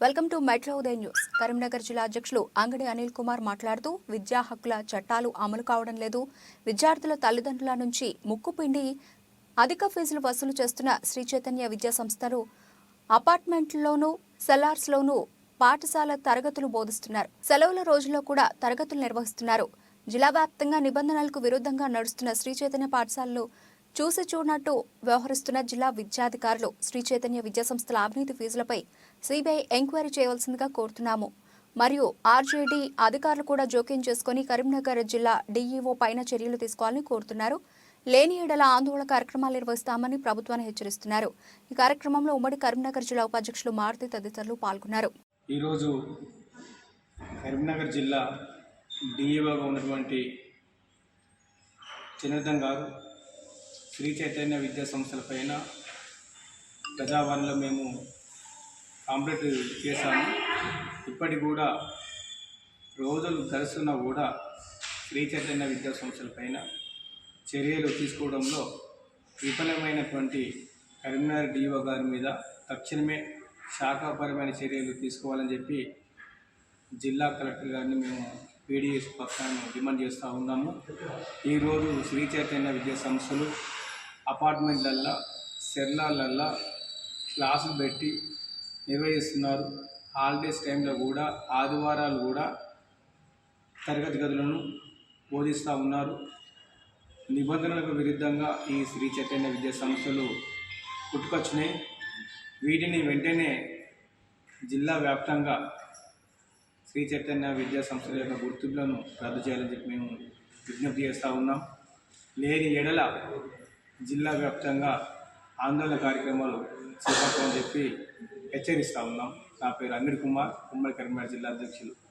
Welcome to metro Uday news. Karimnagar జిల్లా అధ్యక్షులు అంగడి అనిల్ కుమార్ మాట్లాడుతూ విద్యా హక్కుల చట్టాలు అమలు కావడం లేదు. విద్యార్థుల తల్లిదండ్రుల నుంచి ముక్కుపిండి అధిక ఫీజులు వసూలు చేస్తున్న శ్రీ చైతన్య విద్యా సంస్థలు అపార్ట్మెంట్లోనూ సెల్లార్స్లోనూ పాఠశాల తరగతులు బోధిస్తున్నారు. సెలవుల రోజుల్లో కూడా తరగతులు నిర్వహిస్తున్నారు. జిల్లా వ్యాప్తంగా నిబంధనలకు విరుద్ధంగా నడుస్తున్న శ్రీ చైతన్య పాఠశాలలు చూసి చూడనట్టు వ్యవహరిస్తున్న జిల్లా విద్యాధికారులు శ్రీ చైతన్య విద్యా సంస్థల అవినీతి ఫీజులపై సిబిఐ ఎంక్వైరీ చేయవలసిందిగా కోరుతున్నాము. మరియు ఆర్జేడీ అధికారులు కూడా జోక్యం చేసుకుని కరీంనగర్ జిల్లా డీఈఓ పైన చర్యలు తీసుకోవాలని కోరుతున్నారు. లేని ఏడల ఆందోళన కార్యక్రమాలు నిర్వహిస్తామని ప్రభుత్వాన్ని హెచ్చరిస్తున్నారు. ఈ కార్యక్రమంలో ఉమ్మడి కరీంనగర్ జిల్లా ఉపాధ్యక్షులు మారుతి తదితరులు పాల్గొన్నారు. ఈరోజు కరీంనగర్ జిల్లా డీఈఓగా ఉన్నటువంటి జనార్దన్ గారు శ్రీ చైతన్య విద్యా సంస్థల పైన ప్రజావాణిలో మేము కాంప్లీట్ చేశాము. ఇప్పటికి కూడా రోజులు గడుస్తున్నా కూడా శ్రీ చైతన్య విద్యా సంస్థల పైన చర్యలు తీసుకోవడంలో విఫలమైనటువంటి కరీంనగర్ డిఓ గారి మీద తక్షణమే శాఖాపరమైన చర్యలు తీసుకోవాలని చెప్పి జిల్లా కలెక్టర్ గారిని మేము పీడిఎస్ పక్షాన్ని డిమాండ్ చేస్తూ ఉన్నాము. ఈరోజు శ్రీ చైతన్య విద్యా సంస్థలు అపార్ట్మెంట్లల్లో సెర్లాలల్లో క్లాసులు పెట్టి నిర్వహిస్తున్నారు. హాలిడేస్ టైంలో కూడా ఆదివారాలు కూడా తరగతి గదులను బోధిస్తూ ఉన్నారు. నిబంధనలకు విరుద్ధంగా ఈ శ్రీ చైతన్య విద్యా సంస్థలు పుట్టుకొచ్చినాయి. వీటిని వెంటనే జిల్లా వ్యాప్తంగా శ్రీ చైతన్య విద్యా సంస్థల యొక్క గుర్తింపులను రద్దు చేయాలని చెప్పి మేము విజ్ఞప్తి చేస్తూ ఉన్నాం. లేని ఎడల జిల్లా వ్యాప్తంగా ఆందోళన కార్యక్రమాలు చేపట్టమని చెప్పి హెచ్చరిస్తూ ఉన్నాం. నా పేరు అనిల్ కుమార్ ఉమ్మడి కరీంనగర్ జిల్లా అధ్యక్షులు.